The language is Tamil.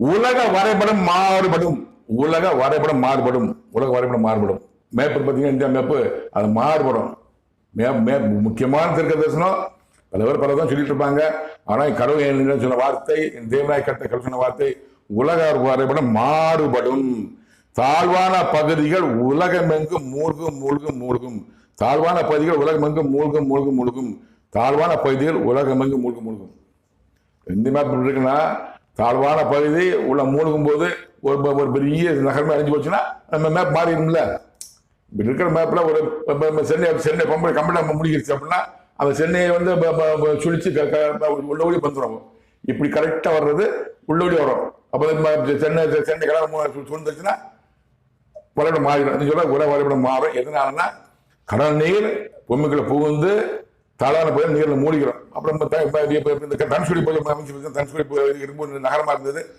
உலக வரைபடம் மாறுபடும். உலக வரைபடம் மாறுபடும். உலக வரைபடம் மாறுபடும். மேப்பு பார்த்தீங்கன்னா இந்தியா மேப்பு அது மாறுபடும். மேப் மேப் முக்கியமான திருக்க தரிசனம். பல பேர் பல தான் சொல்லிட்டு இருப்பாங்க. ஆனால் கடவுள் சொன்ன வார்த்தை தேவநாய் கட்ட கடவுள் சொன்ன வார்த்தை உலக வரைபடம் மாறுபடும். தாழ்வான பகுதிகள் உலகமெங்கும் மூழ்கும் மூழ்கும் மூழ்கும். தாழ்வான பகுதிகள் உலகமெங்கும் மூழ்கும் மூழ்கும் மூழ்கும். தாழ்வான பகுதிகள் உலகமெங்கும் மூழ்கும் மூழ்கும். எந்த மேப் இருக்குன்னா தாழ்வான பகுதி உள்ள மூழ்கும் போது ஒரு ஒரு பெரிய நகரமே அழிஞ்சு போச்சுன்னா நம்ம மேப் மாறிடும்ல. இப்படி இருக்கிற மேப்பில் ஒரு சென்னை சென்னை பம்பை கம்பெனி முடிக்கிடுச்சு அப்படின்னா அந்த சென்னையை வந்து சுழிச்சு க- உள்ள வழி வந்துடும் இப்படி கரெக்டாக வர்றது உள்ள வழி வரும். அப்போ சென்னை சென்னை கடல் சூழ்ந்துச்சுன்னா வரைபடம் மாறிடும். சொல்ல உர வரைபடம் மாறும். எதனாலன்னா கடல் நீர் பொம்மைக்குள்ள புகுந்து தாளான போய் நீரில் மூழ்கிறோம். அப்புறம் இந்த த- போய் அமைச்சு தனுஷ்கோடி போய் இருக்கும்போது இருந்தது.